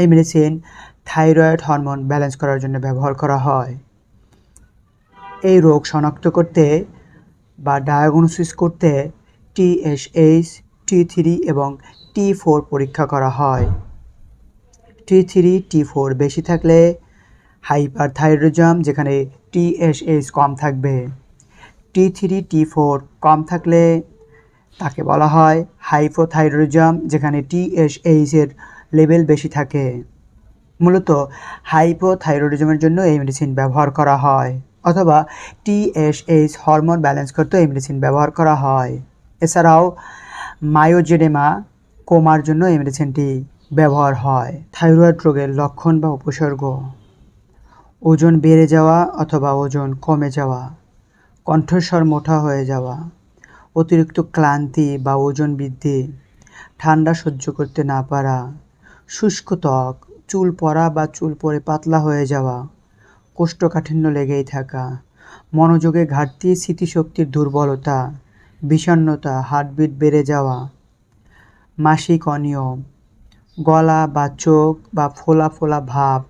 এই medicine thyroid hormone balance করার জন্য ব্যবহার করা হয়। এই রোগ শনাক্ত করতে বা ডায়াগনোসিস করতে টিএসএইচ টি থ্রি এবং টি ফোর পরীক্ষা করা হয়। টি থ্রি, টি ফোর বেশি থাকলে হাইপার থাইরয়েডিজম যেখানে টিএসএইচ কম থাকবে। টি থ্রি, টি ফোর কম থাকলে তাকে বলা হয় হাইপোথাইরয়েডিজম যেখানে টিএসএইচ এর লেভেল বেশি থাকে। মূলত হাইপোথাইরয়েডিজমের জন্য এই মেডিসিন ব্যবহার করা হয়, অথবা টিএসএইচ হরমোন ব্যালেন্স করতে এই মেডিসিন ব্যবহার করা হয়। এছাড়াও মায়োজেডেমা কোমার জন্য এই মেডিসিনটি ব্যবহার হয়, থাইরয়েড রোগের লক্ষণ বা উপসর্গ। ওজন বেড়ে যাওয়া অথবা ওজন কমে যাওয়া, কণ্ঠস্বর মোটা হয়ে যাওয়া, অতিরিক্ত ক্লান্তি বা ওজন বৃদ্ধি, ঠান্ডা সহ্য করতে না পারা শুষ্ক ত্বক, চুল পড়া বা চুল পরে পাতলা হয়ে যাওয়া, কোষ্ঠকাঠিন্য লেগেই থাকা, মনোযোগে ঘাটতি, স্মৃতিশক্তির দুর্বলতা বিষণ্নতা হার্টবিট বেড়ে যাওয়া, মাসিক অনিয়ম, গলা বা চোখ বা ফোলা ফোলা ভাব